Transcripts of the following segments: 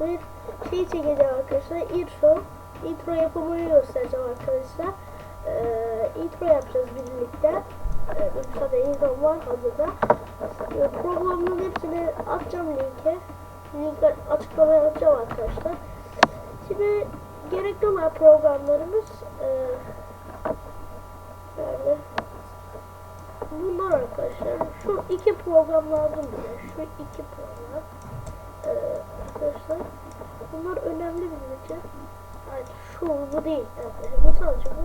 bir şey çekeceğim arkadaşlar. Intro. Intro yapımını göstereceğim arkadaşlar. Ee, intro yapacağız birlikte. Ee, benim zaten intro var hazırda. Ee, programın hepsini atacağım linke. Linkler açıklamaya atacağım arkadaşlar. Şimdi gerekli olan programlarımız e, nerede? Bunlar arkadaşlar. Şu iki program lazım bize. Şu iki program. Ee, arkadaşlar. Bunlar önemli bizim için. Hayır, şu bu değil. Evet, bu sadece bu.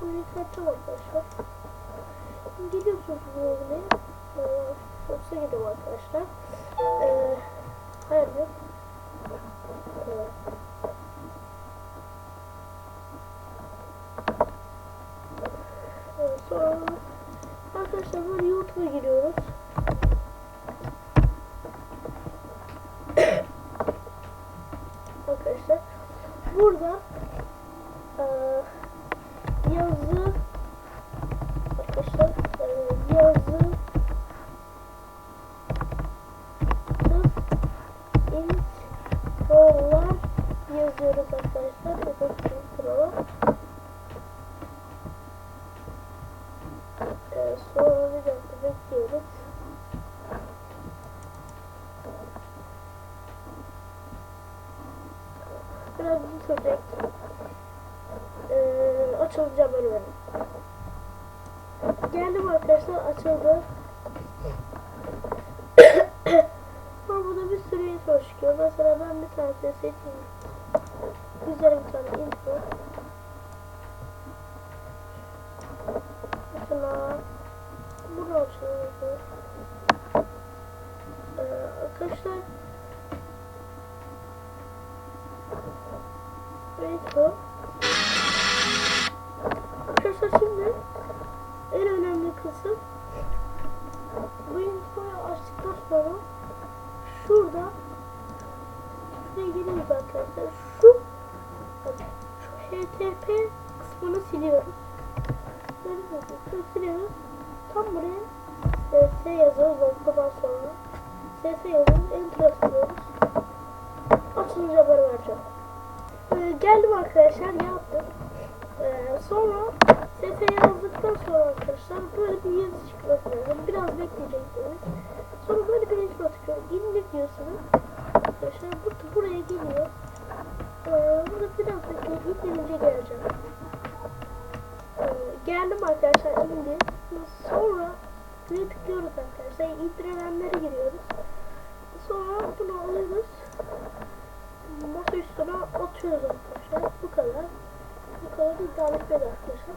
Bunu yükselteceğim arkadaşlar. Gidiyorsunuz bu örneğe. Ee, Fox'a gidiyorum arkadaşlar. Ee, hayır yok. Evet. Evet, sonra arkadaşlar böyle YouTube'a giriyoruz. arkadaşlar burada eee, yazı arkadaşlar eee, yazı introlar yazıyoruz arkadaşlar. Bakın introlar. Ee, sonra bir dakika bekliyoruz. Biraz bir sürecek. Ee, açılacağım böyle. Geldim arkadaşlar açıldı. Ama burada bir sürü intro çıkıyor. Mesela ben bir tanesini seçeyim. Güzel bir tane intro. Mesela bunu açıyoruz. Ee, arkadaşlar intro. Arkadaşlar şimdi en önemli kısım bu introyu açtıktan sonra şurada şuraya geliyoruz arkadaşlar. Şu şu HTTP kısmını siliyoruz. Bakın siliyoruz. Tam buraya e, S yazıyoruz noktadan sonra. SS yazıyoruz. Enter tıklıyoruz. Açılınca haber vereceğim. Ee, geldim arkadaşlar yaptım. Ee, sonra SS yazdıktan sonra arkadaşlar böyle bir yazı çıkması. Biraz bekleyeceksiniz. Sonra böyle bir intro çıkıyor. İndir diyorsunuz. Arkadaşlar bu, buraya geliyor. Ee, burada biraz bekleyip indirince geleceğim. Ee, geldim arkadaşlar indi. Sonra buraya tıklıyoruz arkadaşlar. İndirilenlere giriyoruz. Sonra bunu alıyoruz. Masa üstüne atıyoruz arkadaşlar. Bu kadar. Bu kadar iddialı bir arkadaşlar.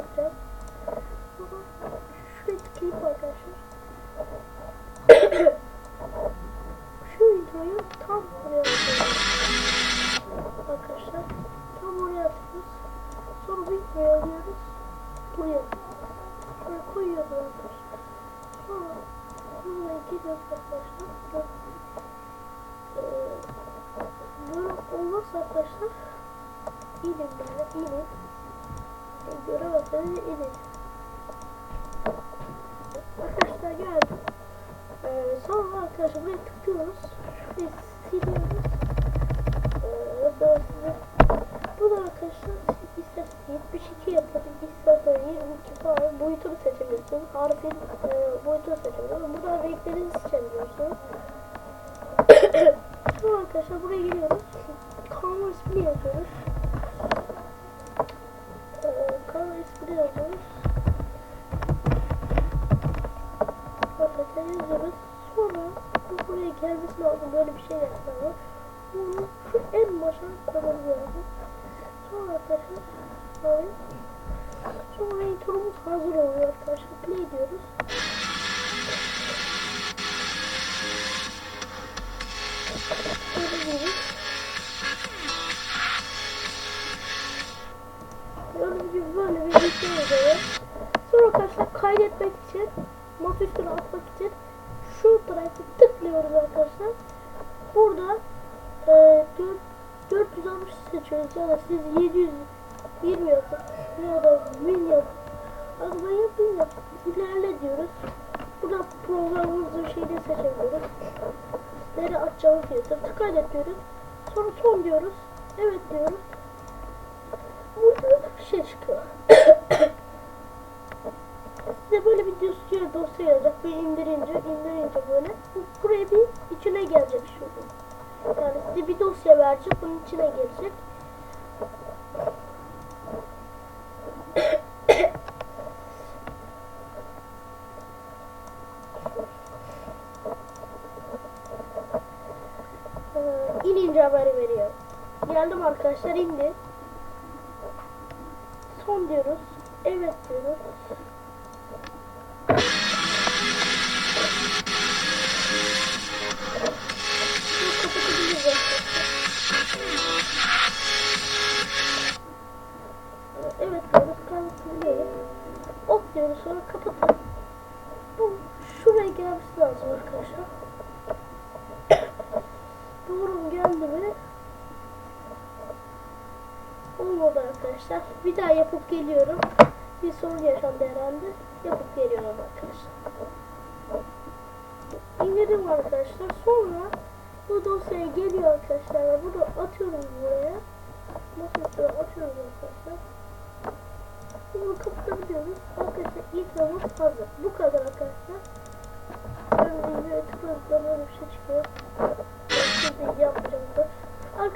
arkadaşlar. Böyle olmazsa arkadaşlar inin böyle inin. Göremezseniz inin. Arkadaşlar geldim. Ee, sonra arkadaşlar buraya tıklıyoruz. Şurayı siliyoruz. Ee, böyle size bu da arkadaşlar isterseniz 72 yapın, isterseniz 22 falan boyutunu seçebilirsiniz. Harfin e, boyutunu seçebilirsiniz. Renklerinizi seçebiliyorsunuz. Sonra arkadaşlar buraya geliyoruz. Kanal ismini yazıyoruz. Ee, kanal ismini yazıyoruz. Arkadaşlar yazıyoruz. Sonra bu buraya gelmesi lazım. Böyle bir şey yapmalı. Bunu şu en başa koymamız. Sonra arkadaşlar böyle. Sonra intromuz hazır oluyor arkadaşlar. Play diyoruz. Da siz 720 yapın ya da 1000 yapın. Yapayım ya. İlerle diyoruz. Burada programımızın şeyini seçebiliyoruz. Nereye atacağımız fiyatı. Kaydet diyoruz. Sonra son diyoruz. Evet diyoruz. Burada şey çıkıyor. Size böyle bir dosya, dosya yazacak. Bir indirince, indirince böyle. Bu buraya bir içine gelecek şurada. Yani size bir dosya verecek, bunun içine gelecek. Ee, inince haberi veriyor. Geldim arkadaşlar indi. Son diyoruz. Evet diyoruz. Olmadı arkadaşlar. Bir daha yapıp geliyorum. Bir sorun yaşandı herhalde. Yapıp geliyorum arkadaşlar. İndirdim arkadaşlar. Sonra bu dosyaya geliyor arkadaşlar. ve Bunu atıyoruz buraya. Nasıl üstüne atıyoruz arkadaşlar. Bunu kapatabiliyoruz. Arkadaşlar ikramımız hazır. Bu kadar arkadaşlar. Gibi tıkladığımda böyle bir şey çıkıyor.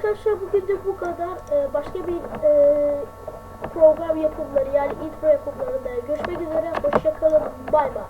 Arkadaşlar bugün de bu kadar. Ee, başka bir e, program yapımları yani intro yapımlarında görüşmek üzere. Hoşçakalın. Bay bay.